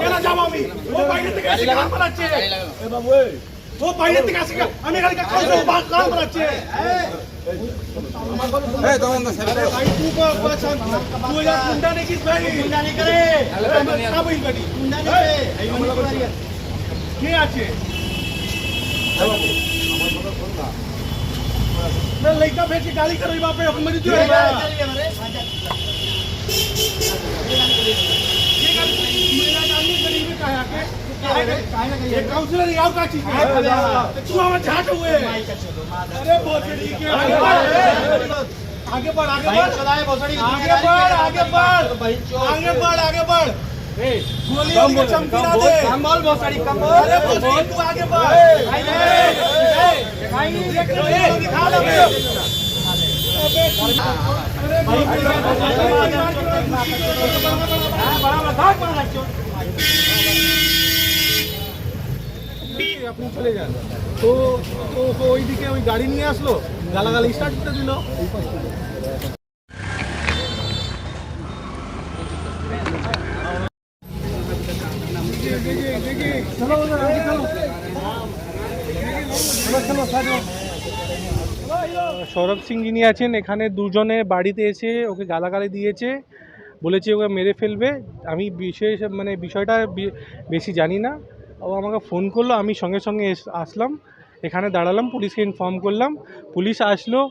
কেন যাব আমি। ও বাইরে থেকে এসে গান বানাচ্ছে এ বাবু ও বাইরে থেকে এসে আমি গাড়ি কা কাউন্সিল বাদ গান বানাচ্ছে भाई तू को पहचान तू यार गुंडा नहीं किस भाई गुंडा नहीं करे का भाई बेटी गुंडा नहीं करे आई मन को কে আছে मैं लड़का भेज के गाली करो बाप रे अपन मरी जो है ये गाली मेरा गाली गरीब का है के ये काउंसलर याव का चीज है तू हमें झाट हुए अरे भोसड़ी के आगे बढ़ आगे बढ़ आगे बढ़ आगे बढ़ आगे बढ़ आगे बढ़ आगे बढ़ गोली वाली चमकी ना दे कमल भोसड़ी कमल अरे भोसड़ी तू आगे बढ़ भाई भाई ये दिखा दे अबे আপনি চলে যান। তো তো ওইদিকে ওই গাড়ি নিয়ে আসলো, গালাগালি স্টার্ট করে দিল। সৌরভ সিং যিনি আছেন, এখানে দুজনে বাড়িতে এসে ওকে গালাগালি দিয়েছে, বলেছে ওকে মেরে ফেলবে। আমি বিশেষ মানে বিষয়টা বেশি জানি না। ও আমাকে ফোন করল, আমি সঙ্গে সঙ্গে আসলাম। এখানে দাঁড়ালাম, পুলিশকে ইনফর্ম করলাম। পুলিশ আসলো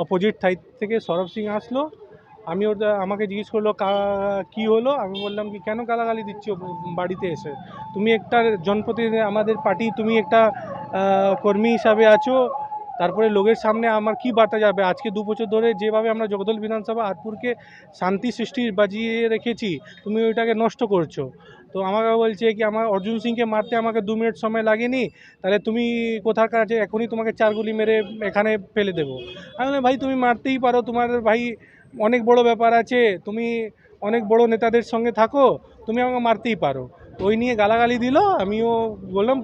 অপোজিট সাইড থেকে সৌরভ সিং আসলো। আমি ওর, আমাকে জিজ্ঞেস করল, কা- কি হলো? আমি বললাম কি, কেন গালাগালি দিচ্ছ বাড়িতে এসে? তুমি একটা জনপ্রতিনিধি, আমাদের পার্টি, তুমি একটা কর্মী হিসাবে আছো। তারপরে লোকের সামনে আমার কি বার্তা যাবে? আজকে দু বছর ধরে যেভাবে আমরা জগদল বিধানসভা আতপুরকে শান্তি সৃষ্টি বাজিয়ে রেখেছি, তুমি ওইটাকে নষ্ট করছ। তো আমাকে বলছে কি, আমার অর্জুন সিংকে মারতে আমাকে দু মিনিট সময় লাগেনি, তাহলে তুমি কোথার কাছে, এখনই তোমাকে চার গুলি মেরে এখানে ফেলে দেবো। আমি ভাই, তুমি মারতেই পারো, তোমার ভাই অনেক বড় ব্যাপার আছে, তুমি অনেক বড় নেতাদের সঙ্গে থাকো, তুমি আমাকে মারতেই পারো। ওই নিয়ে গালাগালি দিল, আমিও বললাম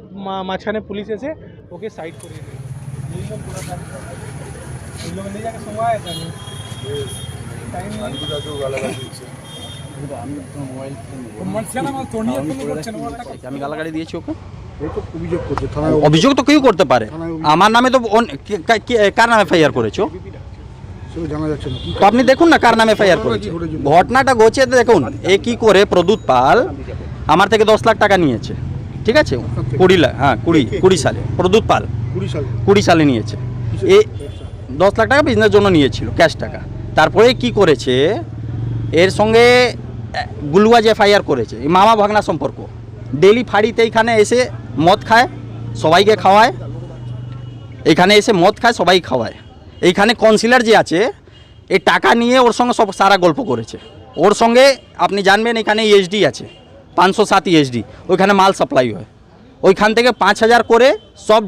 মাঝখানে পুলিশ এসে ওকে সাইড করিয়ে দিল। এই লোক ले जाके सुनवाया था टाइम আমি গালাগালি দিয়েছি ওকে অভিযোগ করছে থানায় অভিযোগ তো কেউ করতে পারে থানায় অভিযোগ- আমার নামে তো অন- কে- কা- কে- কার নামে এফআইআর করেছো সেটা জানা যাচ্ছে না কি তো আপনি দেখুন না কার নামে এফআইআর করেছে ঘটনাটা ঘটছে দেখুন এ কি করে প্রদূত পাল আমার থেকে দশ লাখ টাকা নিয়েছে ঠিক আছে কুড়ি লাখ হ্যাঁ কুড়ি কুড়ি সালে প্রদূত পাল কুড়ি সালে। নিয়েছে। এ দশ লাখ টাকা বিজনেস জন্য নিয়েছিল ক্যাশ টাকা। তারপরে কি করেছে? এর সঙ্গে আহ, গুলুয়া যে এফআইআর করেছে মামা ভাগনা সম্পর্ক। ডেলি ফাড়িতে এইখানে এসে মদ খায় সবাইকে খাওয়ায়। এখানে এসে মদ খায় সবাই খাওয়ায়। এইখানে কনসিলার যে আছে এই টাকা নিয়ে ওর সঙ্গে সব সারা গল্প করেছে। ওর সঙ্গে আপনি জানবেন এখানে ইএসডি আছে পাঁচশো সাত ইএসডি ওইখানে মাল সাপ্লাই হয়। ওইখান থেকে পাঁচ হাজার করে সব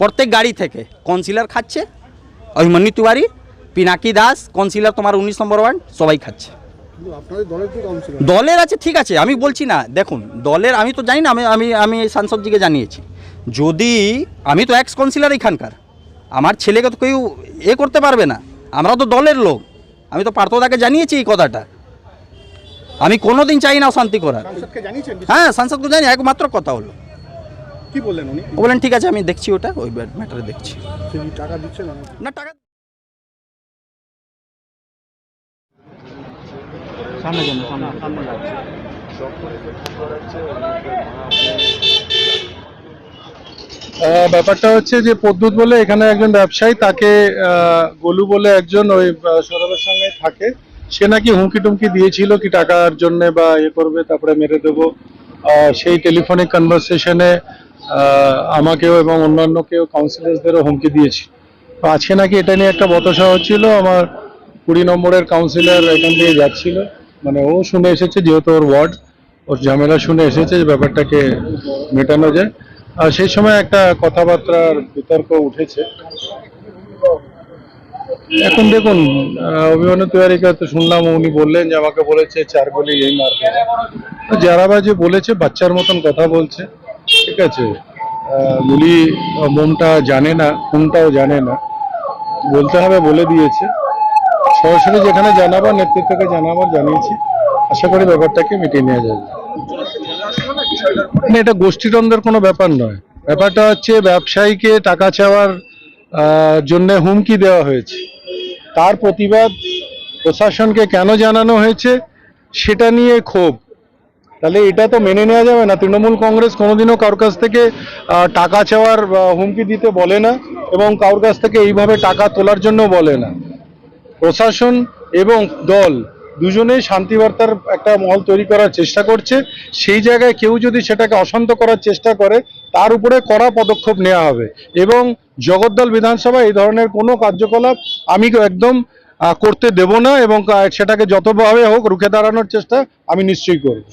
প্রত্যেক গাড়ি থেকে। কাউন্সিলর খাচ্ছে অভিমন্যু তিওয়ারি পিনাকি দাস কাউন্সিলর তোমার উনিশ নম্বর ওয়ার্ড সবাই খাচ্ছে। দলের আছে? ঠিক আছে আমি বলছি না। দেখুন দলের আমি তো জানি না আমি আমি আমি সাংসদজিকে জানিয়েছি। যদি আমি তো এক্স কাউন্সিলর এখানকার আমার ছেলেকে তো কেউ এ করতে পারবে না। আমরা তো দলের লোক আমি তো পার্থদাকে জানিয়েছি এই কথাটা। আমি কোনোদিন চাই না অশান্তি করার। হ্যাঁ সাংসদকে জানি একমাত্র কথা হলো। কি বললেন উনি? ও বলেন ঠিক আছে আমি দেখছি ওটা ওই ম্যাটারে দেখছি। টাকা দিচ্ছে না? না টাকা আহ, ব্যাপারটা হচ্ছে যে পদ্মুত বলে এখানে একজন ব্যবসায়ী তাকে আহ, গোলু বলে একজন ওই সৌরভের সঙ্গে থাকে। সে নাকি হুমকি টুমকি দিয়েছিল কি টাকার জন্য বা ইয়ে করবে তারপরে মেরে দেবো। আহ, সেই টেলিফোনিক কনভারসেশনে আমাকেও এবং অন্যান্য কেউ কাউন্সিলার্সদেরও হুমকি দিয়েছিল তো আজকে নাকি এটা নিয়ে একটা বতসা হচ্ছিল আমার কুড়ি নম্বরের কাউন্সিলর এখান দিয়ে যাচ্ছিল। মানে ও শুনে এসেছে যেহেতু ওর ওয়ার্ড ওর ঝামেলা শুনে এসেছে যে ব্যাপারটাকে মেটানো যায়। আর সেই সময় একটা কথাবার্তার বিতর্ক উঠেছে। এখন দেখুন আহ, অভিমান্য তৈয়ারিকা তো শুনলাম উনি বললেন যে আমাকে বলেছে চার গুলি এই মারবে। যারা বা যে বলেছে বাচ্চার মতন কথা বলছে। ঠিক আছে। গুলি মোমটা জানে না, কোনটাও জানে না। বলতে হবে, বলে দিয়েছে। সরাসরি যেখানে জানাবার নেতৃত্বকে জানাবার জানিয়েছি। আশা করি ব্যাপারটাকে মিটিয়ে নেওয়া যাবে। না, এটা গোষ্ঠীদ্বন্দ্বের কোনো ব্যাপার নয়। ব্যাপারটা হচ্ছে, ব্যবসায়ীকে টাকা চাওয়ার জন্য হুমকি দেওয়া হয়েছে। তার প্রতিবাদ প্রশাসনকে কেন জানানো হয়েছে, সেটা নিয়ে ক্ষোভ। তাহলে এটা তো মেনে নেওয়া যাবে না। তৃণমূল কংগ্রেস কোনোদিনও কারোর কাছ থেকে টাকা চাওয়ার হুমকি দিতে বলে না এবং কারোর কাছ থেকে এইভাবে টাকা তোলার জন্য বলে না। প্রশাসন এবং দল দুজনেই শান্তি বার্তার একটা মহল তৈরি করার চেষ্টা করছে। সেই জায়গায় কেউ যদি সেটাকে অশান্ত করার চেষ্টা করে, তার উপরে কড়া পদক্ষেপ নেওয়া হবে। এবং জগদ্দল বিধানসভা এই ধরনের কোনো কার্যকলাপ আমি একদম করতে দেব না এবং সেটাকে যতভাবে হোক রুখে দাঁড়ানোর চেষ্টা আমি নিশ্চয়ই করব